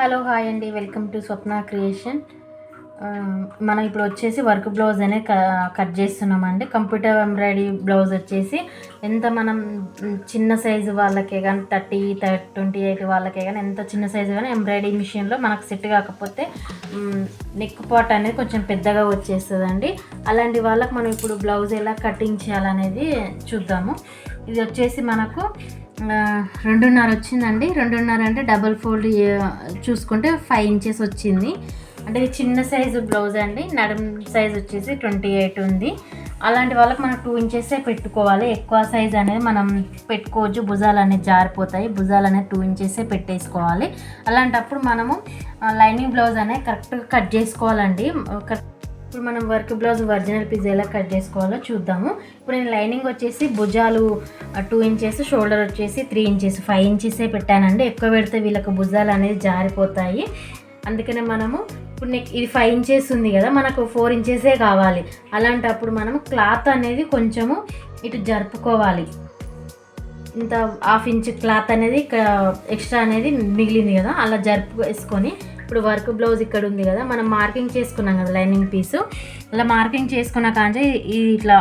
Hello hi అండి. Welcome to Swapna creation. మనం ఇప్పుడు వచ్చేసి వర్క్ బ్లౌజ్ అనేది కట్ చేస్తున్నామండి. కంప్యూటర్ ఎంబ్రాయిడరీ బ్లౌజ్ వచ్చేసి ఎంత మనం చిన్న సైజు వాళ్ళకే కానీ థర్టీ ట్వంటీ ఎయిట్ వాళ్ళకే కానీ ఎంత చిన్న సైజు కానీ ఎంబ్రాయిడరీ మిషన్లో మనకు సెట్ కాకపోతే నెక్ పాట్ అనేది కొంచెం పెద్దగా వచ్చేస్తుందండి. అలాంటి వాళ్ళకి మనం ఇప్పుడు బ్లౌజ్ ఎలా కటింగ్ చేయాలనేది చూద్దాము. ఇది వచ్చేసి మనకు రెండున్నర వచ్చిందండి. రెండున్నర అంటే డబల్ ఫోల్డ్ చూసుకుంటే ఫైవ్ ఇంచెస్ వచ్చింది. అంటే ఇది చిన్న సైజు బ్లౌజ్ అండి. నడుం సైజ్ వచ్చేసి ట్వంటీ ఎయిట్ ఉంది. అలాంటి వాళ్ళకి మనం టూ ఇంచెసే పెట్టుకోవాలి. ఎక్కువ సైజ్ అనేది మనం పెట్టుకోవచ్చు. భుజాలు అనేది జారిపోతాయి. భుజాలు అనేది టూ ఇంచెసే పెట్టేసుకోవాలి. అలాంటప్పుడు మనము లైనింగ్ బ్లౌజ్ అనేది కరెక్ట్గా కట్ చేసుకోవాలండి. కరెక్ట్ ఇప్పుడు మనం వర్క్ బ్లౌజ్ ఒరిజినల్ పీస్ ఎలా కట్ చేసుకోవాలో చూద్దాము. ఇప్పుడు నేను లైనింగ్ వచ్చేసి భుజాలు టూ ఇంచెస్ షోల్డర్ వచ్చేసి త్రీ ఇంచెస్ ఫైవ్ ఇంచెసే పెట్టానండి. ఎక్కువ పెడితే వీళ్ళకి భుజాలు అనేది జారిపోతాయి. అందుకనే మనము ఇప్పుడు నెక్ ఇది ఫైవ్ ఇంచెస్ ఉంది కదా మనకు ఫోర్ ఇంచెసే కావాలి. అలాంటప్పుడు మనము క్లాత్ అనేది కొంచెము ఇటు జరుపుకోవాలి. ఇంత హాఫ్ ఇంచ్ క్లాత్ అనేది ఇక్కడ ఎక్స్ట్రా అనేది మిగిలింది కదా అలా జరుపు వేసుకొని ఇప్పుడు వర్క్ బ్లౌజ్ ఇక్కడ ఉంది కదా మనం మార్కింగ్ చేసుకున్నాం కదా లైనింగ్ పీసు. అలా మార్కింగ్ చేసుకున్న కాంచే ఇట్లా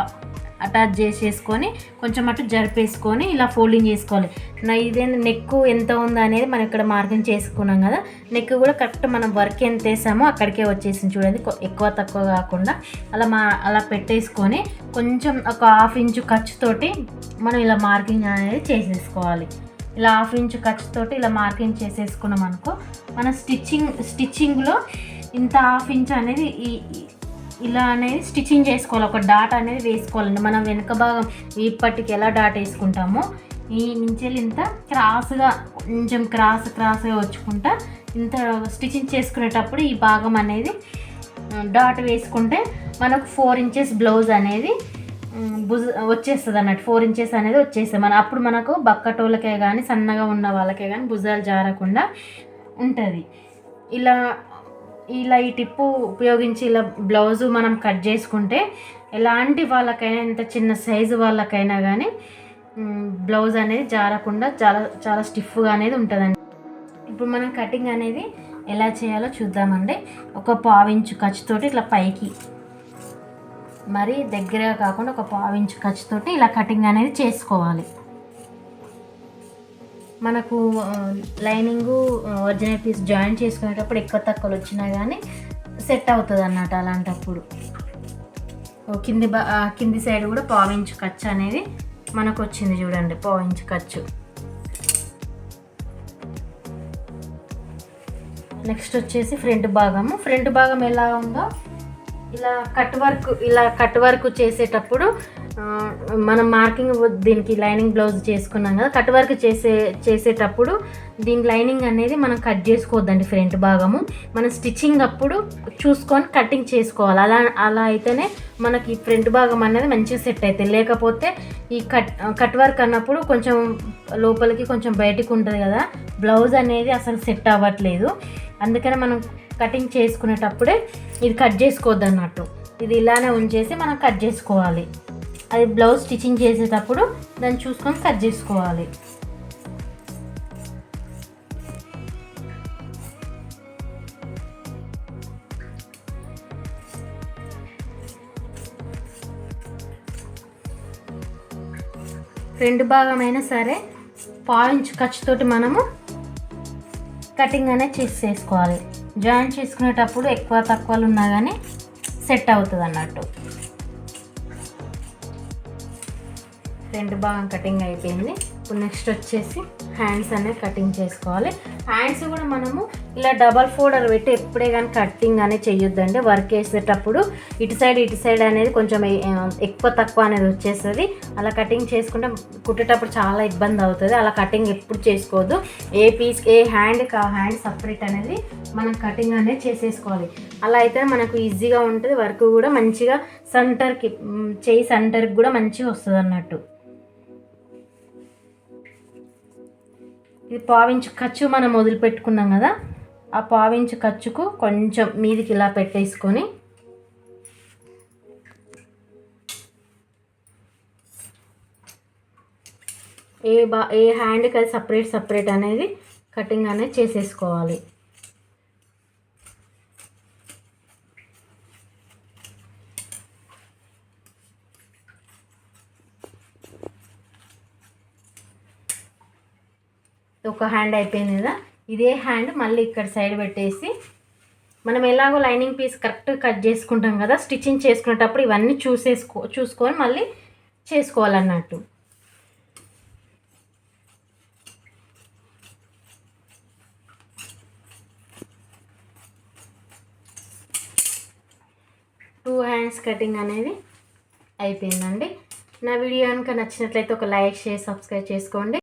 అటాచ్ చేసేసుకొని కొంచెం అటు జరిపేసుకొని ఇలా ఫోల్డింగ్ చేసుకోవాలి. నా ఇదే నెక్ ఎంత ఉందో అనేది మనం ఇక్కడ మార్కింగ్ చేసుకున్నాం కదా నెక్ కూడా కరెక్ట్ మనం వర్క్ ఎంత వేసామో అక్కడికే వచ్చేసింది చూడండి ఎక్కువ తక్కువ కాకుండా. అలా మా అలా పెట్టేసుకొని కొంచెం ఒక హాఫ్ ఇంచు ఖర్చుతోటి మనం ఇలా మార్కింగ్ అనేది చేసేసుకోవాలి. ఇలా హాఫ్ ఇంచు ఖర్చుతోటి ఇలా మార్కింగ్ చేసేసుకున్నాం అనుకో మన స్టిచ్చింగ్ స్టిచ్చింగ్లో ఇంత హాఫ్ ఇంచ్ అనేది ఈ ఇలా అనేది స్టిచ్చింగ్ చేసుకోవాలి. ఒక డాట్ అనేది వేసుకోవాలండి. మనం వెనుక భాగం ఇప్పటికి ఎలా డాట్ వేసుకుంటామో ఈ నుంచి ఇంత క్రాస్గా కొంచెం క్రాస్ క్రాస్గా వచ్చుకుంటా ఇంత స్టిచ్చింగ్ చేసుకునేటప్పుడు ఈ భాగం అనేది డాట్ వేసుకుంటే మనకు ఫోర్ ఇంచెస్ బ్లౌజ్ అనేది భుజ వచ్చేస్తుంది అన్నట్టు. ఫోర్ ఇంచెస్ అనేది వచ్చేస్తుంది. మన అప్పుడు మనకు బక్కటోళ్ళకే కానీ సన్నగా ఉన్న వాళ్ళకే కానీ భుజాలు జారకుండా ఉంటుంది. ఇలా ఇలా ఈ టిప్పు ఉపయోగించి ఇలా బ్లౌజు మనం కట్ చేసుకుంటే ఎలాంటి వాళ్ళకైనా ఎంత చిన్న సైజు వాళ్ళకైనా కానీ బ్లౌజ్ అనేది జారకుండా చాలా చాలా స్టిఫ్గా అనేది ఉంటుందండి. ఇప్పుడు మనం కటింగ్ అనేది ఎలా చేయాలో చూద్దామండి. ఒక పావించు ఖర్చుతోటి ఇట్లా పైకి మరి దగ్గరగా కాకుండా ఒక పావించు ఖర్చుతోటి ఇలా కటింగ్ అనేది చేసుకోవాలి. మనకు లైనింగు ఒరిజినల్ పీస్ జాయిన్ చేసుకునేటప్పుడు ఎక్కువ తక్కువలు వచ్చినా కానీ సెట్ అవుతుంది అన్నమాట అలాంటప్పుడు కింది బా కింది సైడ్ కూడా పావించు ఖర్చు అనేది మనకు వచ్చింది చూడండి పావించు ఖర్చు. నెక్స్ట్ వచ్చేసి ఫ్రంట్ భాగము. ఫ్రంట్ భాగం ఎలా ఉందో ఇలా కట్ వర్క్ ఇలా కట్ వర్క్ చేసేటప్పుడు మనం మార్కింగ్ దీనికి లైనింగ్ బ్లౌజ్ చేసుకున్నాం కదా కట్ వర్క్ చేసే చేసేటప్పుడు దీని లైనింగ్ అనేది మనం కట్ చేసుకోవద్దండి ఫ్రంట్ భాగము. మనం స్టిచ్చింగ్ అప్పుడు చూసుకొని కటింగ్ చేసుకోవాలి. అలా అలా అయితేనే మనకి ఫ్రంట్ భాగం అనేది మంచిగా సెట్ అవుతుంది లేకపోతే ఈ కట్ కట్ వర్క్ అన్నప్పుడు కొంచెం లోపలికి కొంచెం బయటికి ఉంటుంది కదా బ్లౌజ్ అనేది అసలు సెట్ అవ్వట్లేదు. అందుకని మనం కటింగ్ చేసుకునేటప్పుడే ఇది కట్ చేసుకోవద్దు అన్నట్టు ఇది ఇలానే ఉంచేసి మనం కట్ చేసుకోవాలి. అది బ్లౌజ్ స్టిచ్చింగ్ చేసేటప్పుడు దాన్ని చూసుకొని కట్ చేసుకోవాలి. రెండు భాగమైనా సరే పావించు ఖర్చుతోటి మనము కటింగ్ అనేది చేసేసుకోవాలి జాయిన్ చేసుకునేటప్పుడు ఎక్కువ తక్కువలు ఉన్నా కానీ సెట్ అవుతుంది అన్నట్టు. రెండు భాగం కటింగ్ అయిపోయింది. ఇప్పుడు నెక్స్ట్ వచ్చేసి హ్యాండ్స్ అనేది కటింగ్ చేసుకోవాలి. హ్యాండ్స్ కూడా మనము ఇలా డబల్ ఫోల్డర్ పెట్టి ఎప్పుడే కానీ కటింగ్ అనేది చేయొద్దండి వర్క్ వేసేటప్పుడు ఇటు సైడ్ ఇటు సైడ్ అనేది కొంచెం ఎక్కువ తక్కువ అనేది వచ్చేస్తుంది. అలా కటింగ్ చేసుకుంటే కుట్టేటప్పుడు చాలా ఇబ్బంది అవుతుంది. అలా కటింగ్ ఎప్పుడు చేసుకోవద్దు. ఏ పీస్ ఏ హ్యాండ్కి ఆ హ్యాండ్ సపరేట్ అనేది మనం కటింగ్ అనేది చేసేసుకోవాలి. అలా అయితే మనకు ఈజీగా ఉంటుంది. వర్క్ కూడా మంచిగా సెంటర్కి చేయి సెంటర్కి కూడా మంచిగా వస్తుంది అన్నట్టు ఇది పావించు ఖర్చు మనం వదిలిపెట్టుకున్నాం కదా ఆ పావించు ఖర్చుకు కొంచెం మీదికి ఇలా పెట్టేసుకొని ఏ బా ఏ హ్యాండ్కి అది సపరేట్ సపరేట్ అనేది కటింగ్ అనేది చేసేసుకోవాలి. ఒక హ్యాండ్ అయిపోయింది కదా? ఇదే హ్యాండ్ మళ్ళీ ఇక్కడ సైడ్ పెట్టేసి మనం ఎలాగో లైనింగ్ పీస్ కరెక్ట్ కట్ చేసుకుంటాం కదా? స్టిచ్చింగ్ చేసుకునేటప్పుడు ఇవన్నీ చూసేసుకో చూసుకొని మళ్ళీ చేసుకోవాలన్నట్టు. టూ హ్యాండ్స్ కటింగ్ అనేది అయిపోయిందండి. నా వీడియో కనుక నచ్చినట్లయితే ఒక లైక్ చేసి సబ్స్క్రైబ్ చేసుకోండి.